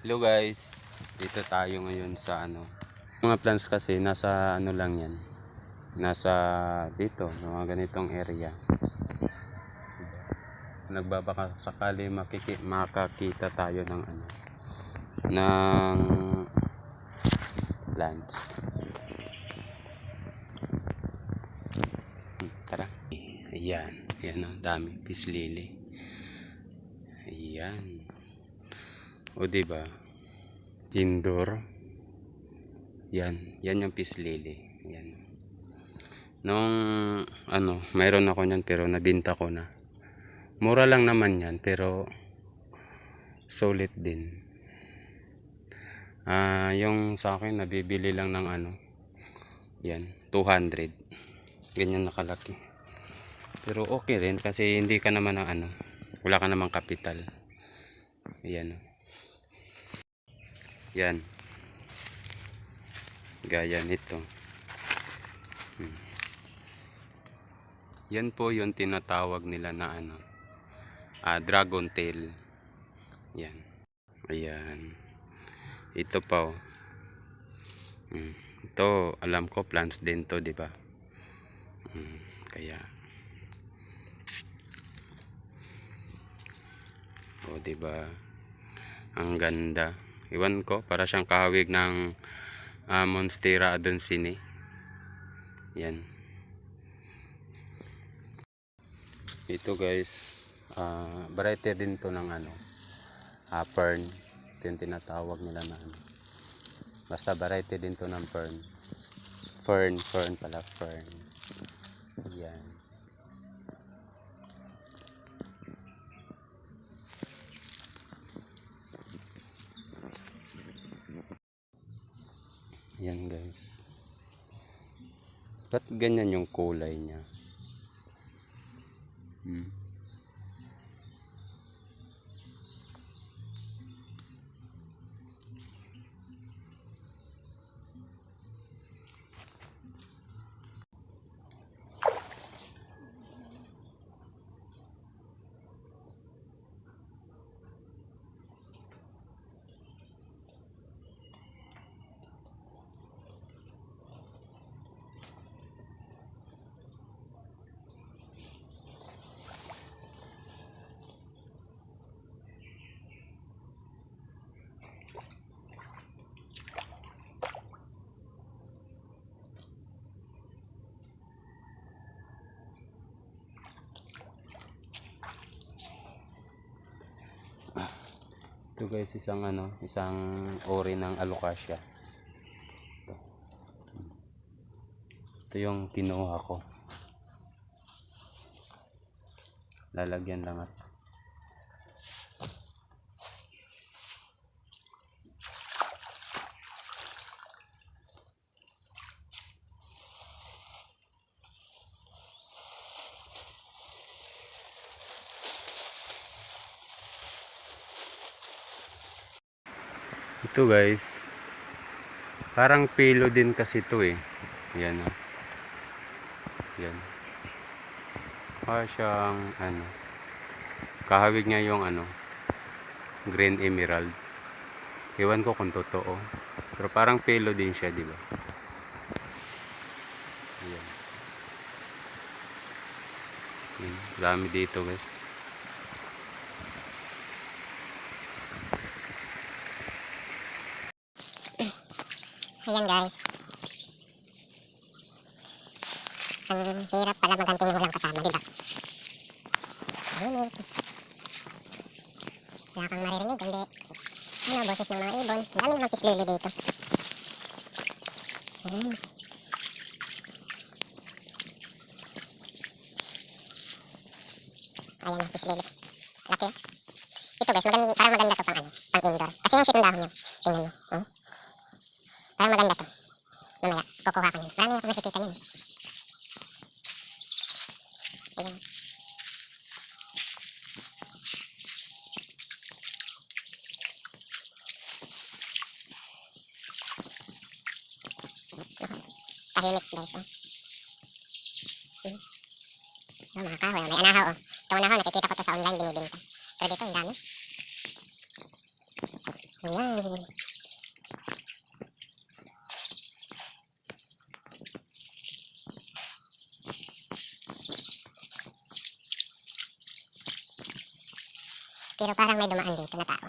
Hello guys, dito tayo ngayon sa ano. Mga plants kasi nasa ano lang yan. Nasa dito, mga ganitong area. Nagbabaka sakali makiki, makakita tayo ng ano ng plants. Tara. Ayan, ayan ang dami peace lily. Ayan. O di ba? Indoor. Yan, yan yung peace lily. Yan. Nung ano, mayroon ako niyan pero nabinta ko na. Mura lang naman yan pero solid din. Ah, yung sa akin nabibili lang ng ano. Yan, 200. Ganyan nakalaki. Pero okay rin kasi hindi ka naman ng ano, wala ka namang kapital. Yan. Yan. Gaya nito. Hmm. Yan po yung tinatawag nila na ano, ah, dragon tail. Yan. Ayan. Ito pa oh. Hmm. Ito, alam ko plants din to, di ba? Hmm. Kaya O, di ba? Ang ganda. Iwan ko, para siyang kahawig ng ah, Monstera adonsini. Yan. Ito guys, ah variety din to ng ano, ah, fern. Ito yung tinatawag nila na ano. Basta variety din to ng fern. Fern, fern pala, fern. Yan. Yan guys. Ba't ganyan yung kulay niya? Hmm. Ito guys, isang ano, isang ori ng alocasia. Ito. Ito yung kinuha ko. Lalagyan lang at Ito guys. Parang pilo din kasi ito eh. Yan o. Yan. Para siyang ano. Kahawig niya yung ano. Green emerald. Iwan ko kung totoo. Pero parang pilo din siya, di ba? Yan. Yan. Dami dito guys. Ayan guys. Ang hirap pala maganting yung walang kasama, di ba? Tahimik. Wala kang maririnig, kundi ano, boses ng mga ibon. Dami namang pislili dito. Ayan. Ayan ang pislili. Laki. Ito guys, maganda, parang maganda to pang ano, pang indoor. Kasi yung shit ng dahon niya. Tingnan mo. Parang maganda to. Mamaya, kukuha ko yun. Marami ako nakikita yun. Ayan. Tahimik guys, oh. Hmm. Oh, mga kahoy, oh. may anahaw, oh. Itong anahaw, nakikita ko to sa online, binibinta. Pero dito, ang dami. Ayan. Pero parang may dumaan dito na tao.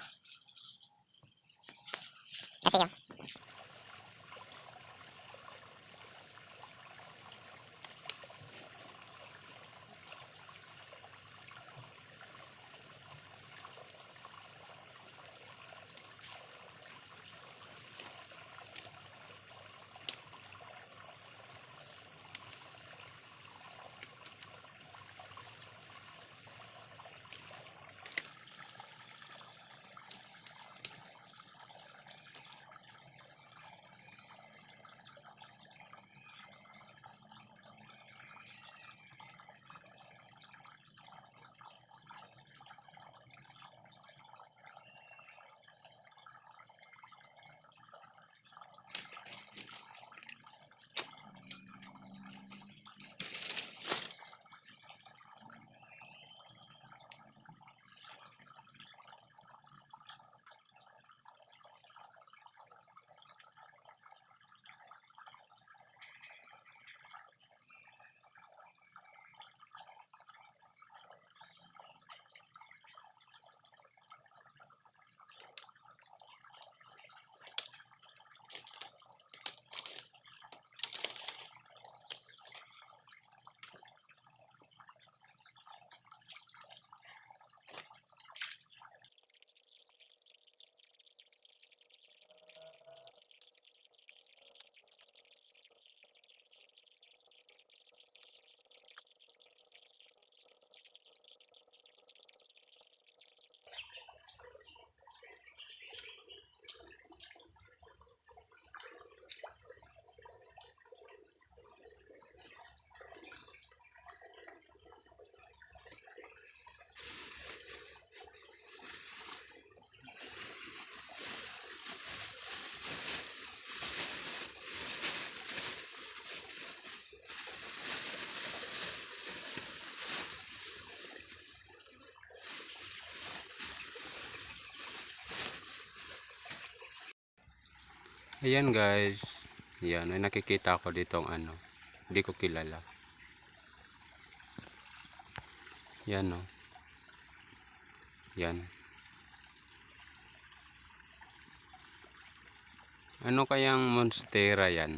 Ayan guys. Yan, may nakikita ko ditong ano. Hindi ko kilala. Yan o. Yan. Ano kayang monstera yan?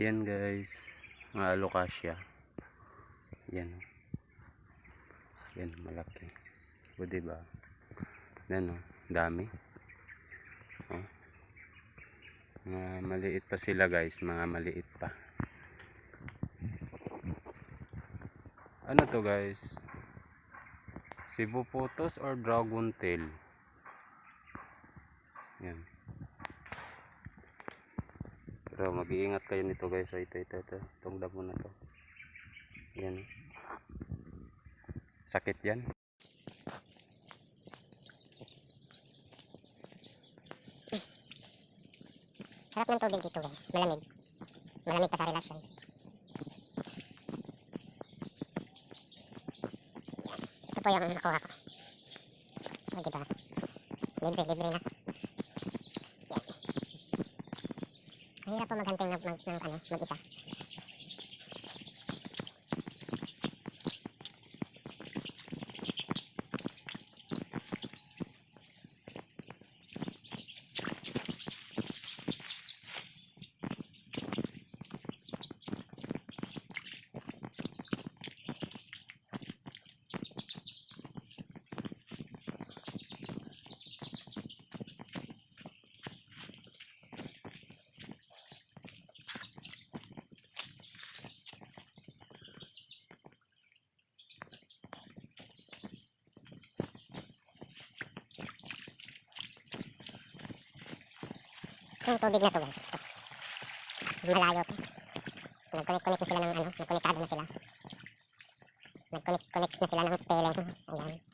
Ayan guys. Mga alokasya. Yan. o. Yan, malaki. O diba? Yan o, dami. Oh. Mga maliit pa sila guys, mga maliit pa. Ano to guys? Cebu Potos or Dragon Tail? Yan. Pero mag-iingat kayo nito guys. So, ito, ito, ito. Itong damo na to. Yan. oh. Sakit yan. Sarap ng tubig dito guys. Malamig. Malamig pa sa relasyon. Ito po yung nakuha ko. O diba? Libre, libre na. Ang hirap po maghantay ng, mag, ng ano, mag-isa. Yung tubig na to guys. Ito. Malayo to. Nag-connect-connect na sila ng ano, nagkonektado na sila. Nag-connect-connect na sila ng tele. Ayan.